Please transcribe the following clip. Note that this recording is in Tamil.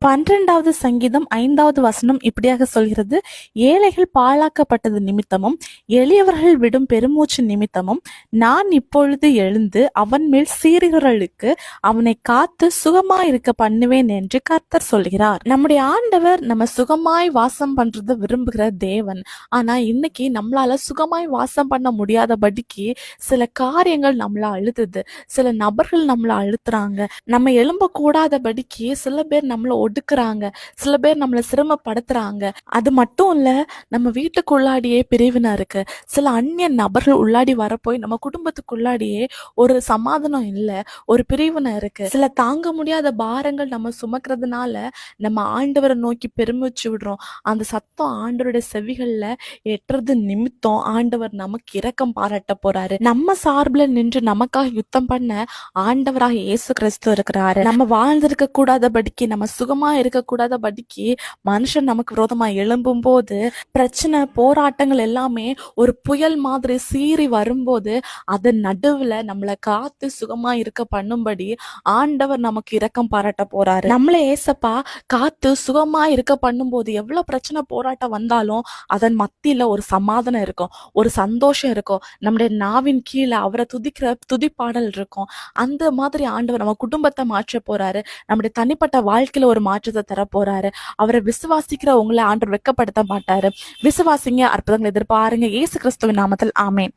பன்னிரெண்டாவது சங்கீதம் ஐந்தாவது வசனம் இப்படியாக சொல்கிறது. ஏழைகள் பாழாக்கப்பட்டது நிமித்தமும் எளியவர்கள் விடும் பெருமூச்சு நிமித்தமும் நான் இப்பொழுது எழுந்து அவன் மேல் சீறுகிறளுக்கு அவனை காத்து சுகமாய் இருக்க பண்ணுவேன் என்று கர்த்தர் சொல்கிறார். நம்முடைய ஆண்டவர் நம்ம சுகமாய் வாசம் பண்றத விரும்புகிற தேவன். ஆனா இன்னைக்கு நம்மளால சுகமாய் வாசம் பண்ண முடியாதபடிக்கு சில காரியங்கள் நம்மள அழுத்துது. சில நபர்கள் நம்மள அழுத்துறாங்க. நம்ம எழும்ப கூடாதபடிக்கு சில பேர் நம்மள ஒடுக்குறாங்க. சில பேர் நம்மளை சிரமப்படுத்துறாங்க. அது மட்டும் இல்ல நம்ம வீட்டுக்குள்ளாடியே பிரிவினை இருக்கு. சில அந்நிய நபர்கள் உள்ளாடி வரப்போய் நம்ம குடும்பத்துக்குள்ளாடியே ஒரு சமாதானம் இல்ல ஒரு பிரிவினை இருக்கு. சில தாங்க முடியாத பாரங்கள் நம்ம சுமக்கிறதுனால நம்ம ஆண்டவரை நோக்கி பெருமிச்சு விடுறோம். அந்த சத்தம் ஆண்டவருடைய செவிகள்ல எட்டுறது நிமித்தம் ஆண்டவர் நமக்கு இரக்கம் பாராட்ட போறாரு. நம்ம சார்புல நின்று நமக்காக யுத்தம் பண்ண ஆண்டவராக இயேசு கிறிஸ்து இருக்கிறாரு. நம்ம வாழ்ந்திருக்க கூடாதபடிக்கு நம்ம சுகம் இருக்க படிக்கு மனுஷன் நமக்கு விரோதமா எழும்பும் போது பிரச்சனை போராட்டங்கள் எல்லாமே ஒரு புயல் மாதிரி சீறி வரும்போது அதன் நடுவுல நம்மளை காத்து சுகமா இருக்க பண்ணும்படி ஆண்டவர் நமக்கு இரக்கம் பாராட்ட போறாரு. நம்மள ஏசப்பா காத்து சுகமா இருக்க பண்ணும்போது எவ்வளவு பிரச்சனை போராட்டம் வந்தாலும் அதன் மத்தியில ஒரு சமாதானம் இருக்கும் ஒரு சந்தோஷம் இருக்கும். நம்முடைய நாவின் கீழே அவரை துதிக்கிற துதிப்பாடல் இருக்கும். அந்த மாதிரி ஆண்டவர் நம்ம குடும்பத்தை மாற்ற போறாரு. நம்முடைய தனிப்பட்ட வாழ்க்கையில ஒரு மாற்றத்தை தரப்போறாரு. அவரை விசுவாசிக்கிற உங்களை ஆண்டு வெக்கப்படுத்த மாட்டாரு. விசுவாசிங்க அற்புதங்களை எதிர்பாருங்க. இயேசு கிறிஸ்துவின் நாமத்தில் ஆமேன்.